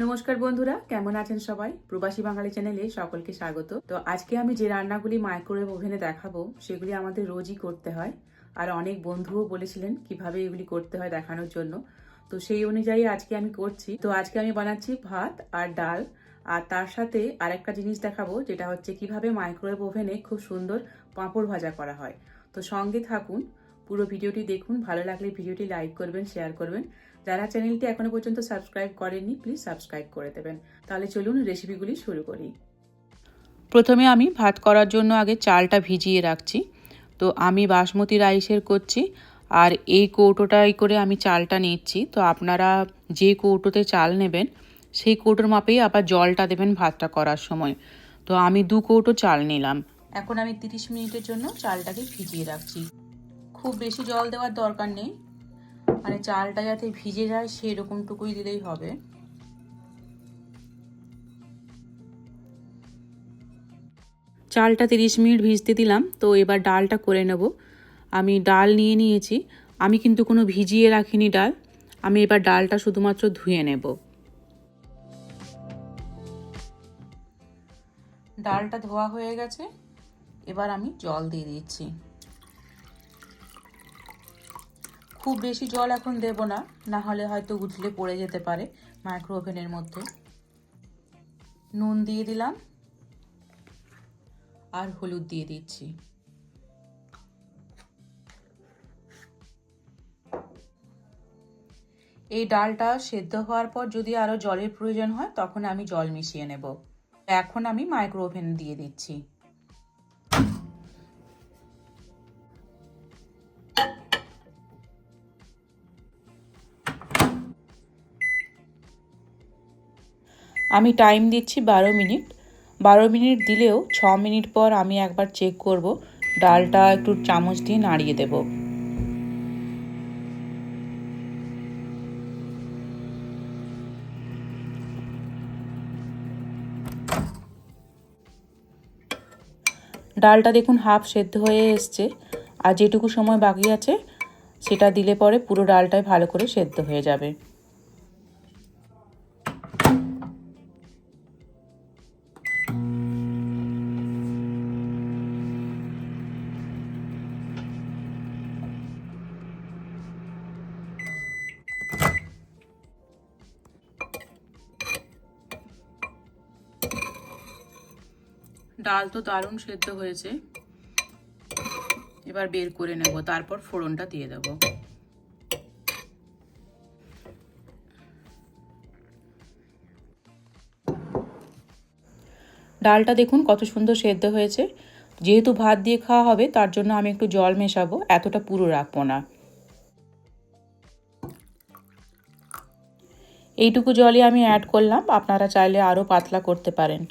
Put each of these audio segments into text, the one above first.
নমস্কার বন্ধুরা, কেমন আছেন সবাই? প্রবাসী বাঙালি চ্যানেলে সকলকে স্বাগত। তো আজকে আমি যে রান্নাগুলি মাইক্রোওয়েভ ওভেনে দেখাবো, সেগুলি আমাদের রোজই করতে হয়। আর অনেক বন্ধুও বলেছিলেন কীভাবে এগুলি করতে হয় দেখানোর জন্য। তো সেই অনুযায়ী আজকে আমি করছি। তো আজকে আমি বানাচ্ছি ভাত আর ডাল। আর তার সাথে আরেকটা জিনিস দেখাবো, যেটা হচ্ছে কীভাবে মাইক্রোওয়েভ ওভেনে খুব সুন্দর পাঁপড় ভাজা করা হয়। তো সঙ্গে থাকুন পুরো ভিডিওটি দেখুন। ভালো লাগলে ভিডিওটি লাইক করবেন শেয়ার করবেন। যারা চ্যানেলটি এখনও পর্যন্ত সাবস্ক্রাইব করেননি প্লিজ সাবস্ক্রাইব করে দেবেন। তাহলে চলুন রেসিপিগুলি শুরু করি। প্রথমে আমি ভাত করার জন্য আগে চালটা ভিজিয়ে রাখছি। তো আমি বাসমতি রাইসের করছি আর এই কৌটোটাই করে আমি চালটা নিচ্ছি। তো আপনারা যে কৌটোতে চাল নেবেন, সেই কৌটোর মাপেই আবার জলটা দেবেন ভাতটা করার সময়। তো আমি দু কৌটো চাল নিলাম। এখন আমি তিরিশ মিনিটের জন্য চালটাকে ভিজিয়ে রাখছি। খুব বেশি জল দেওয়ার দরকার নেই। মানে চালটা যাতে ভিজে যায় সেরকমটুকুই দিলেই হবে। চালটা তিরিশ মিনিট ভিজতে দিলাম, তো এবার ডালটা করে নেব। আমি ডাল নিয়ে নিয়েছি, আমি কিন্তু কোনো ভিজিয়ে রাখিনি ডাল, আমি এবার ডালটা শুধুমাত্র ধুয়ে নেব। ডালটা ধোয়া হয়ে গেছে, এবার আমি জল দিয়ে দিচ্ছি। খুব বেশি জল এখন দেব না না হলে হয়তো উঠলে পড়ে যেতে পারে মাইক্রো ওভেনের মধ্যে। নুন দিয়ে দিলাম। আর হলুদ দিয়ে দিচ্ছি। এই ডালটা সেদ্ধ হওয়ার পর যদি আরও জলের প্রয়োজন হয়, তখন আমি জল মিশিয়ে নেব। এখন আমি মাইক্রো ওভেন দিয়ে দিচ্ছি। আমি টাইম দিচ্ছি বারো মিনিট। বারো মিনিট দিলেও ছ মিনিট পর আমি একবার চেক করব। ডালটা একটু চামচ দিয়ে নাড়িয়ে দেব। ডালটা দেখুন হাফ সেদ্ধ হয়ে এসছে। আর যেটুকু সময় বাকি আছে, সেটা দিলে পরে পুরো ডালটাই ভালো করে সেদ্ধ হয়ে যাবে। ডাল তো দারুণ সেদ্ধ হয়েছে। এবার বের করে নেব, তারপর ফোড়নটা দিয়ে দেব। ডালটা দেখুন কত সুন্দর সেদ্ধ হয়েছে। যেহেতু ভাত দিয়ে খাওয়া হবে, তার জন্য আমি একটু জল মেশাবো, এতটা পুরো রাখব না। এইটুকু জলই আমি অ্যাড করলাম, আপনারা চাইলে আরও পাতলা করতে পারেন।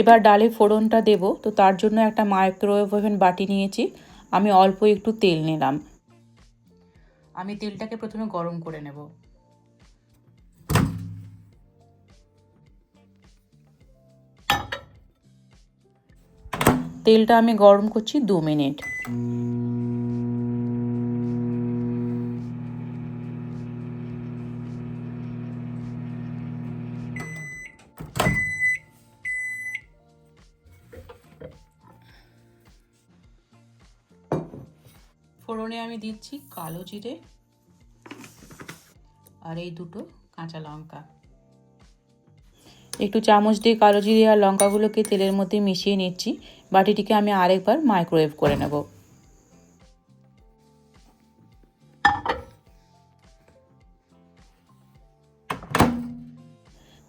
এবার ডালে ফোড়নটা দেব। তো তার জন্য একটা মাইক্রোওয়েভ ওভেন বাটি নিয়েছি। আমি অল্প একটু তেল নিলাম। আমি তেলটাকে প্রথমে গরম করে নেব। তেলটা আমি গরম করছি দু মিনিট। আমি দিচ্ছি কালো জিরে আর এই দুটো কাঁচা লঙ্কা। একটু চামচ দিয়ে কালো জিরে আর লঙ্কাগুলোকে তেলের মধ্যে মিশিয়ে নিচ্ছি। বাটিটিকে আমি আরেকবার মাইক্রোওয়েভ করে নেব।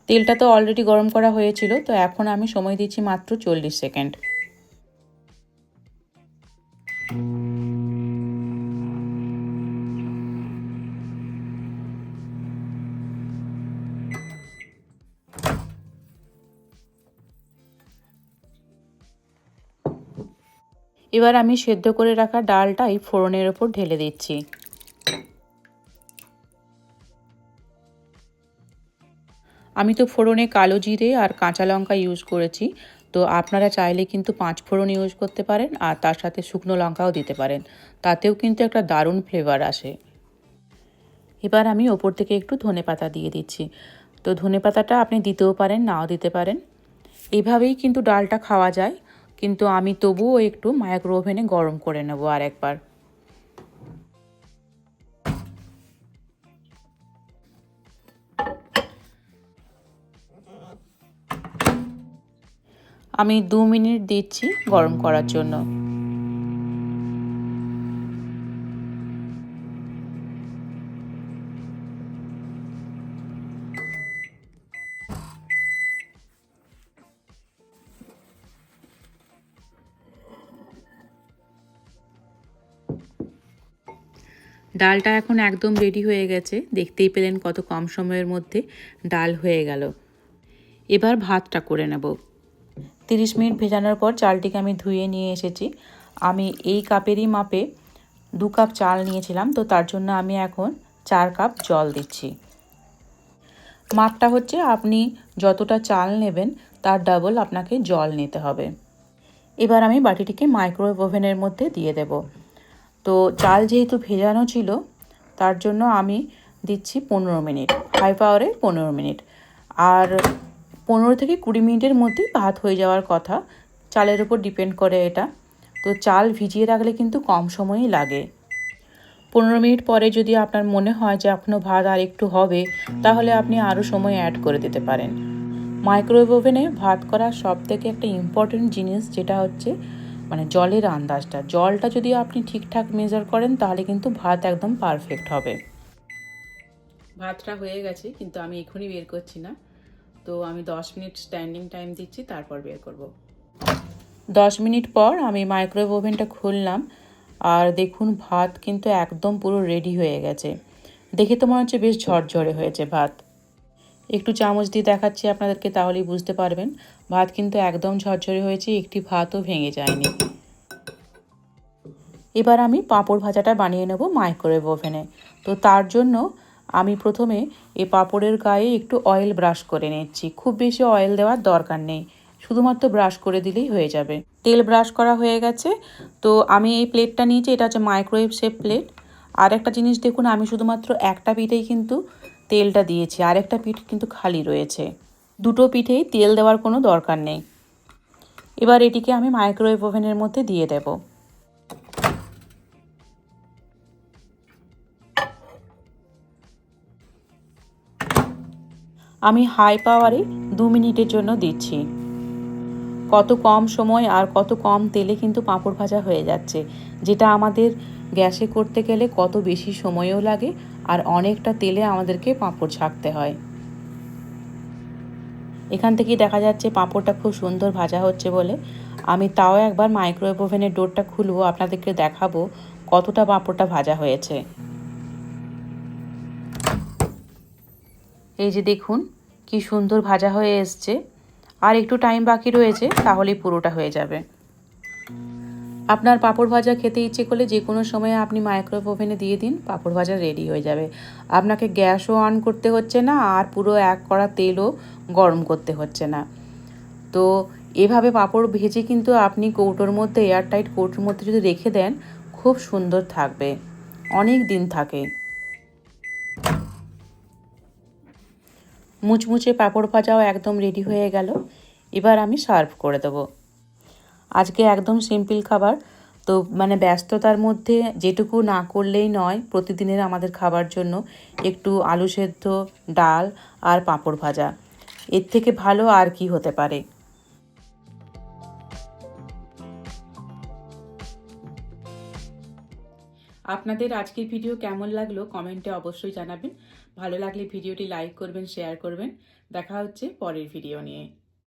তেলটা তো অলরেডি গরম করা হয়েছিল, তো এখন আমি সময় দিচ্ছি মাত্র চল্লিশ সেকেন্ড। এবার আমি সেদ্ধ করে রাখা ডালটা এই ফোড়নের ওপর ঢেলে দিচ্ছি। আমি তো ফোড়নে কালো জিরে আর কাঁচা লঙ্কা ইউজ করেছি, তো আপনারা চাইলে কিন্তু পাঁচ ফোড়ন ইউজ করতে পারেন আর তার সাথে শুকনো লঙ্কাও দিতে পারেন, তাতেও কিন্তু একটা দারুণ ফ্লেভার আসে। এবার আমি ওপর থেকে একটু ধনে পাতা দিয়ে দিচ্ছি, তো ধনে পাতাটা আপনি দিতেও পারেন, নাও দিতে পারেন। এভাবেই কিন্তু ডালটা খাওয়া যায় কিন্তু আমি তবুও একটু মাইক্রো ওভেনে গরম করে নেব আর একবার। আমি দু মিনিট দিচ্ছি গরম করার জন্য। ডালটা এখন একদম রেডি হয়ে গেছে। দেখতেই পেলেন কত কম সময়ের মধ্যে ডাল হয়ে গেল। এবার ভাতটা করে নেব। তিরিশ মিনিট ভেজানোর পর চালটিকে আমি ধুয়ে নিয়ে এসেছি। আমি এই কাপেরই মাপে দু কাপ চাল নিয়েছিলাম, তো তার জন্য আমি এখন চার কাপ জল দিচ্ছি। মাপটা হচ্ছে আপনি যতটা চাল নেবেন, তার ডাবল আপনাকে জল নিতে হবে। এবার আমি বাটিটিকে মাইক্রোওয়েভ ওভেনের মধ্যে দিয়ে দেব। তো চাল যেহেতু ভেজানো ছিল, তার জন্য আমি দিচ্ছি পনেরো মিনিট, হাই পাওয়ারে পনেরো মিনিট। আর পনেরো থেকে কুড়ি মিনিটের মধ্যেই ভাত হয়ে যাওয়ার কথা, চালের উপর ডিপেন্ড করে এটা। তো চাল ভিজিয়ে রাখলে কিন্তু কম সময়ই লাগে। পনেরো মিনিট পরে যদি আপনার মনে হয় যে এখনও ভাত আর একটু হবে, তাহলে আপনি আরও সময় অ্যাড করে দিতে পারেন। মাইক্রোওয়েভ ওভেনে ভাত করার সব থেকে একটা ইম্পর্টেন্ট জিনিস, যেটা হচ্ছে মানে জলের আন্দাজটা। জলটা যদি আপনি ঠিকঠাক মেজার করেন তাহলে কিন্তু ভাত একদম পারফেক্ট হবে। ভাতটা হয়ে গেছে কিন্তু আমি এখনই বের করছি না। তো আমি দশ মিনিট স্ট্যান্ডিং টাইম দিচ্ছি তারপর বের করব। দশ মিনিট পর আমি মাইক্রোওয়েভ ওভেনটা খুললাম আর দেখুন ভাত কিন্তু একদম পুরো রেডি হয়ে গেছে। দেখে তো মনে হচ্ছে বেশ ঝরঝরে হয়েছে ভাত। একটু চামচ দিয়ে দেখাচ্ছি আপনাদেরকে তাহলেই বুঝতে পারবেন। ভাত কিন্তু একদম ঝরঝরে হয়েছে একটি ভাতও ভেঙে যায়নি। এবার আমি পাঁপড় ভাজাটা বানিয়ে নেব মাইক্রোওয়েভ ওভেনে তো তার জন্য আমি প্রথমে এই পাঁপড়ের গায়ে একটু অয়েল ব্রাশ করে নিচ্ছি। খুব বেশি অয়েল দেওয়ার দরকার নেই। শুধুমাত্র ব্রাশ করে দিলেই হয়ে যাবে। তেল ব্রাশ করা হয়ে গেছে। তো আমি এই প্লেটটা নিয়েছি, এটা হচ্ছে মাইক্রোওয়েভ শেপ প্লেট আর একটা জিনিস দেখুন, আমি শুধুমাত্র একটা পিঠেই কিন্তু তেলটা দিয়েছি। আর একটা পিঠ কিন্তু খালি রয়েছে। দুটো পিঠেই তেল দেওয়ার কোনো দরকার নেই। এবার এটিকে আমি মাইক্রোওয়েভ ওভেনের মধ্যে দিয়ে দেব। আমি হাই পাওয়ারে দু মিনিটের জন্য দিচ্ছি। কত কম সময় আর কত কম তেলে কিন্তু পাঁপড় ভাজা হয়ে যাচ্ছে, যেটা আমাদের গ্যাসে করতে গেলে কত বেশি সময়ও লাগে আর অনেকটা তেলে আমাদেরকে পাঁপড় ছাকতে হয়। এখান থেকেই দেখা যাচ্ছে পাঁপড়টা খুব সুন্দর ভাজা হচ্ছে বলে। আমি তাও একবার মাইক্রোওয়েভ ওভেনের ডোরটা খুলবো, আপনাদেরকে দেখাবো কতটা পাঁপড়টা ভাজা হয়েছে। এই যে দেখুন, কি সুন্দর ভাজা হয়ে এসছে। আর একটু টাইম বাকি রয়েছে, তাহলেই পুরোটা হয়ে যাবে। আপনার পাঁপড় ভাজা খেতে ইচ্ছে করলে যে কোনো সময় আপনি মাইক্রোওয়েভ ওভেনে দিয়ে দিন, পাঁপড় ভাজা রেডি হয়ে যাবে। আপনাকে গ্যাসও অন করতে হচ্ছে না, আর পুরো এক কড়া তেলও গরম করতে হচ্ছে না। তো এভাবে পাঁপড় ভেজে কিন্তু আপনি কৌটোর মধ্যে এয়ারটাইট কৌটোর মধ্যে যদি রেখে দেন, খুব সুন্দর থাকবে। অনেক দিন থাকে। মুচমুচে পাঁপড় ভাজাও একদম রেডি হয়ে গেল। এবার আমি সার্ভ করে দেবো। আজকে একদম সিম্পল খাবার। তো মানে ব্যস্ততার মধ্যে যেটুকু না করলেই নয়, প্রতিদিনের আমাদের খাবার জন্য একটু আলু সেদ্ধ, ডাল আর পাঁপড় ভাজা। এর থেকে ভালো আর কি হতে পারে? আপনাদের আজকের ভিডিও কেমন লাগল? কমেন্টে অবশ্যই জানাবেন। ভালো লাগলে ভিডিওটি লাইক করবেন শেয়ার করবেন। দেখা হচ্ছে পরের ভিডিও নিয়ে।